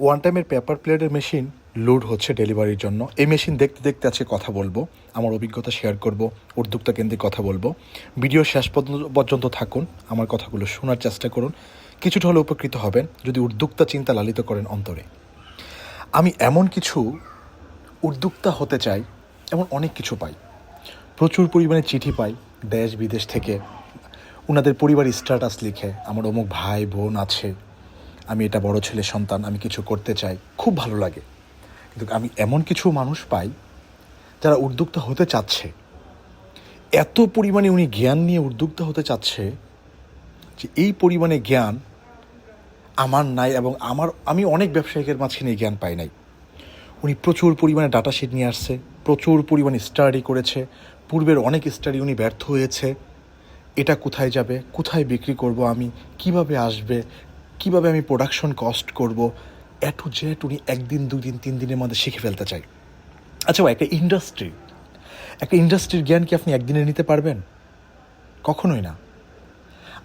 One টাইমের paper প্লেটের machine load হচ্ছে ডেলিভারির জন্য। এই মেশিন দেখতে দেখতে আজকে কথা বলব, আমার অভিজ্ঞতা শেয়ার করব, উদ্যোক্তা কেন্দ্রিক কথা বলব। ভিডিও শেষ পর্যন্ত- পর্যন্ত থাকুন, আমার কথাগুলো শোনার চেষ্টা করুন। কিছুটা হলে উপকৃত হবেন যদি উদ্যোক্তা চিন্তা লালিত করেন অন্তরে। আমি এমন কিছু উদ্যোক্তা হতে চাই, এমন অনেক কিছু পাই। প্রচুর পরিমাণে চিঠি পাই, দেশ বিদেশ থেকে। ওনাদের পরিবার স্ট্যাটাস লিখে, আমার অমুক ভাই বোন আছে। আমি এটা বড় ছেলে, সন্তান, আমি কিছু করতে চাই, খুব ভালো লাগে। কিন্তু আমি এমন কিছু মানুষ পাই যারা উদ্যোক্তা হতে চাচ্ছে। এত পরিমাণে উনি জ্ঞান নিয়ে উদ্যোক্তা হতে চাচ্ছে যে এই পরিমাণে জ্ঞান আমার নাই এবং আমার, আমি অনেক ব্যবসায়িকের মাঝখানে জ্ঞান পাই নাই। উনি প্রচুর পরিমাণে ডাটা শিট নিয়ে আসছে, প্রচুর পরিমাণে স্টাডি করেছে, পূর্বের অনেক স্টাডি উনি ব্যর্থ হয়েছে। এটা কোথায় যাবে, কোথায় বিক্রি করব আমি, কীভাবে আসবে কীভাবে আমি প্রোডাকশন কস্ট করব? এ টু জেড উনি একদিন দুই দিন তিন দিনের মধ্যে শিখে ফেলতে চাই। আচ্ছা একটা ইন্ডাস্ট্রি একটা ইন্ডাস্ট্রির জ্ঞান কি আপনি একদিনে নিতে পারবেন? কখনোই না।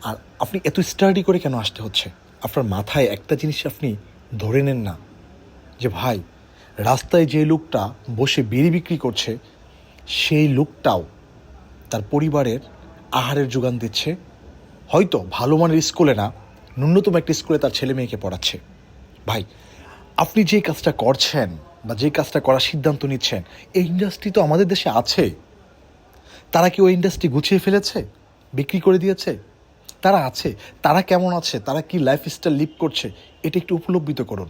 আর আপনি এত স্টাডি করে কেন আসতে হচ্ছে? আপনার মাথায় একটা জিনিস আপনি ধরে নেন না, যে ভাই, রাস্তায় যে লোকটা বসে বিড়ি বিক্রি করছে, সেই লোকটাও তার পরিবারের আহারের যোগান দিচ্ছে। হয়তো ভালো মানের স্কুলে না ন্যূনতম একটা স্কুলে তার ছেলে মেয়েকে পড়াচ্ছে। ভাই, আপনি যে কাজটা করছেন বা যে কাজটা করার সিদ্ধান্ত নিচ্ছেন, এই ইন্ডাস্ট্রি তো আমাদের দেশে আছে। তারা কি ওই ইন্ডাস্ট্রি গুছিয়ে ফেলেছে? বিক্রি করে দিয়েছে? তারা আছে। তারা কেমন আছে? তারা কি লাইফস্টাইল লিভ করছে? এটা একটু উপলব্ধিত করুন।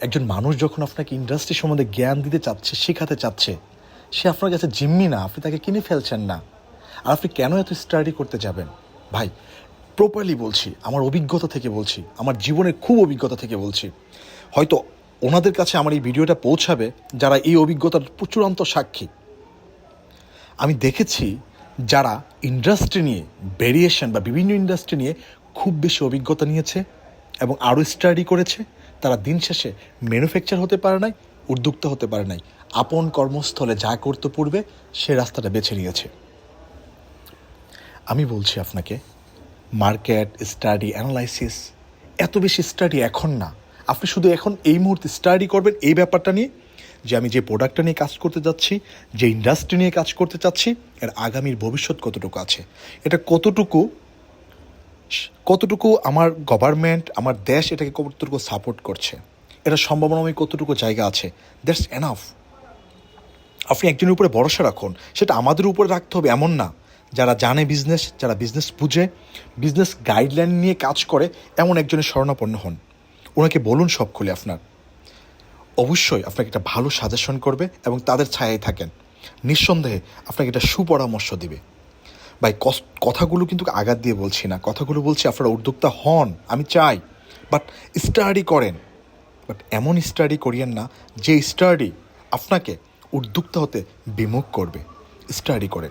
একজন মানুষ যখন আপনাকে ইন্ডাস্ট্রি সম্বন্ধে জ্ঞান দিতে চাচ্ছে, শেখাতে চাচ্ছে, সে আপনার কাছে জিম্মি না, আপনি তাকে কিনে ফেলছেন না। আর আপনি কেন এত স্টাডি করতে যাবেন? ভাই প্রপারলি বলছি, আমার অভিজ্ঞতা থেকে বলছি, আমার জীবনের খুব অভিজ্ঞতা থেকে বলছি। হয়তো ওনাদের কাছে আমার এই ভিডিওটা পৌঁছাবে যারা এই অভিজ্ঞতার প্রচুরান্ত সাক্ষী। আমি দেখেছি যারা ইন্ডাস্ট্রি নিয়ে ভেরিয়েশন বা বিভিন্ন ইন্ডাস্ট্রি নিয়ে খুব বেশি অভিজ্ঞতা নিয়েছে এবং আরও স্টাডি করেছে। তারা দিন শেষে ম্যানুফ্যাকচার হতে পারে নাই, উদ্যোক্তা হতে পারে নাই। আপন কর্মস্থলে যা করতে পূর্বে সে রাস্তাটা বেছে নিয়েছে। আমি বলছি আপনাকে মার্কেট স্টাডি অ্যানালাইসিস এত বেশি স্টাডি এখন না। আপনি শুধু এখন এই মুহূর্তে স্টাডি করবেন এই ব্যাপারটা নিয়ে যে আমি যে প্রোডাক্টটা নিয়ে কাজ করতে যাচ্ছি, যে ইন্ডাস্ট্রি নিয়ে কাজ করতে চাচ্ছি, এর আগামীর ভবিষ্যৎ কতটুকু আছে। এটা কতটুকু কতটুকু আমার গভর্নমেন্ট আমার দেশ এটাকে কতটুকু সাপোর্ট করছে। এটা সম্ভাবনাময় কতটুকু জায়গা আছে। দ্যাটস এনাফ আপনি একজনের উপরে ভরসা রাখুন। সেটা আমাদের উপরে রাখতে হবে, এমন না। যারা জানে বিজনেস যারা বিজনেস বুঝে বিজনেস গাইডলাইন নিয়ে কাজ করে, এমন একজনের শরণাপন্ন হন। ওনাকে বলুন সব খুলে আপনার। অবশ্যই আপনাকে একটা ভালো সাজেশন করবে এবং তাদের ছায়ায় থাকেন। নিঃসন্দেহে আপনাকে একটা সুপরামর্শ দিবে। ভাই কথাগুলো কিন্তু আঘাত দিয়ে বলছি না। কথাগুলো বলছি আপনারা উদ্যোক্তা হন, আমি চাই। বাট স্টাডি করেন। বাট এমন স্টাডি করিয়েন না, যে স্টাডি আপনাকে উদ্যোক্তা হতে বিমুখ করবে। স্টাডি করেন।